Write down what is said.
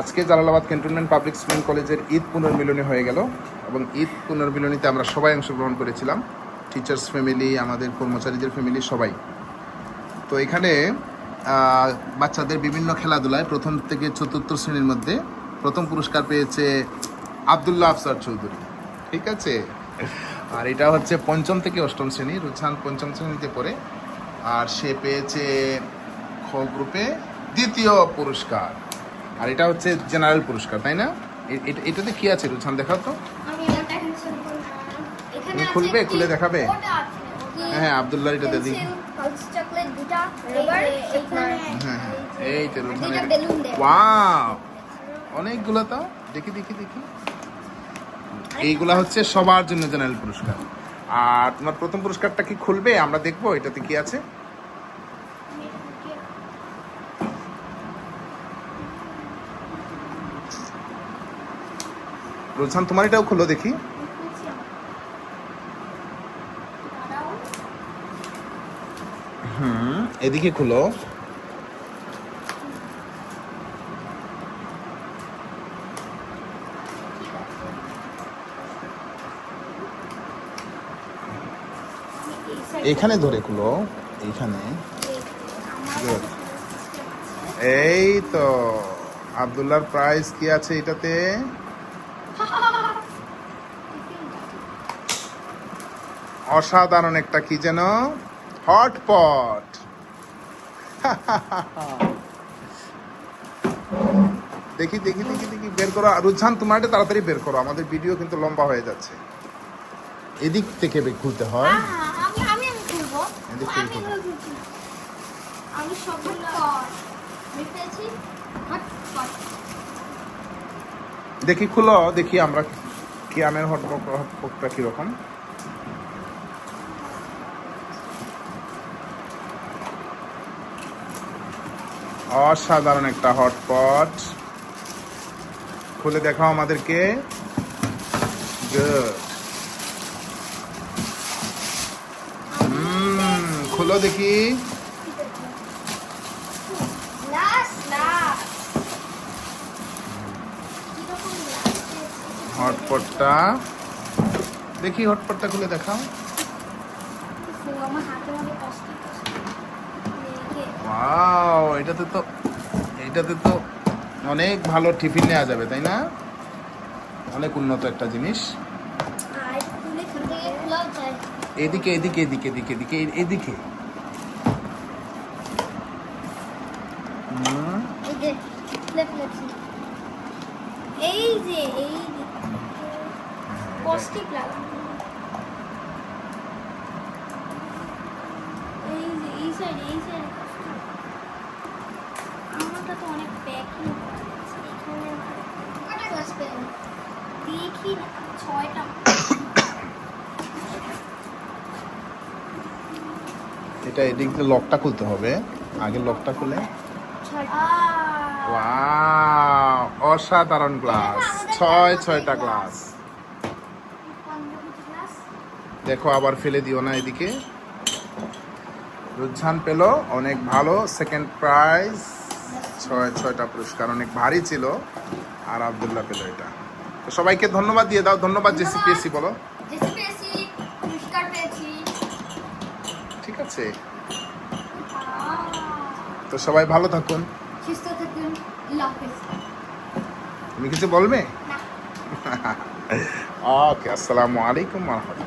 আজকে Jalalabad cantonment public school কলেজের ঈদ পুনর্মিলনী হয়ে গেল এবং ঈদ পুনর্মিলনীতে আমরা সবাই অংশগ্রহণ করেছিলাম। টিচার্স ফ্যামিলি আমাদের কর্মচারীদের ফ্যামিলি সবাই। তো এখানে বাচ্চাদের বিভিন্ন খেলাধুলায় প্রথম থেকে চতুর্থ শ্রেণির মধ্যে প্রথম পুরস্কার পেয়েছে আবদুল্লাহ আফসার চৌধুরী। ঠিক আছে? আর এটা হচ্ছে পঞ্চম থেকে অষ্টম শ্রেণি রুছান পঞ্চম শ্রেণীতে পড়ে। আর সে পেয়েছে খ গ্রুপে দ্বিতীয় পুরস্কার। আর এটা হচ্ছে জেনারেল পুরস্কার তাই না? এ- এটা- এটাতে কি আছে রুছান দেখাও তো। এটা তুমি খুলবে? খুলে দেখাবে? হ্যাঁ আবদুল্লাহ হ্যাঁ হ্যাঁ এই তো রুছান ওয়াও অনেকগুলো তো। দেখি দেখি দেখি। এইগুলা হচ্ছে সবার জন্য জেনারেল পুরস্কার। আর তোমার প্রথম পুরস্কারটা কি খুলবে? আমরা দেখব এটাতে কি আছে? রোজান তোমার এটাও খুলো দেখি। হুম, এদিকে খুলো। এখানে ধরে খুলো, এইখানে। এই তো, আবদুল্লাহর প্রাইস কি আছে এটাতে? অসাধারণ একটা কি যেন? হটপট। দেখি দেখি দেখি দেখি বের করো। রুঝান তোমার এটা তাড়াতাড়ি বের করো। আমাদের ভিডিও কিন্তু লম্বা হয়ে যাচ্ছে। এদিক থেকে খুলতে হয়। আমি আমি আমি খুলবো এদিক আমি থেকে আমি হটপট। দেখি খুলো, দেখি আমরা কি আমের হটপক হটপকটা কীরকম। অসাধারণ একটা হটপট খুলে দেখাও আমাদেরকে। খুলো দেখি। হটপটটা। দেখি হটপটটা খুলে দেখাও। ওয়াও, এটাতে তো এটাতে তো অনেক ভালো টিফিন নেওয়া যাবে, তাই না? অনেক উন্নত একটা জিনিস। এদিকে এদিকে এদিকে এদিকে এদিকে এদিকে। এই যে এই যে। এই কষ্টিক এই যে এই সাইড এই সাইড আমারটা তো অনেক প্যাকিং কটা পেলাম দেখি না ছয়টা। এটা এদিক দিয়ে লকটা খুলতে হবে। আগে লকটা খুলে। ওয়াও অসাধারণ গ্লাস ছয় ছয়টা গ্লাস দেখো আবার ফেলে দিও না এদিকে। রুঝান পেল অনেক ভালো। সেকেন্ড প্রাইজ ছয় ছয়টা পুরস্কার অনেক ভারী ছিল। আর আবদুল্লাহ পেল এটা। তো সবাইকে ধন্যবাদ দিয়ে দাও। ধন্যবাদ জেসি পিএসসি বলো। ঠিক আছে। তো সবাই ভালো থাকুন। সুস্থ থাকুন। তুমি কিছু বলবে? ওকে আসসালামু আলাইকুম রহমতুল্লাহ।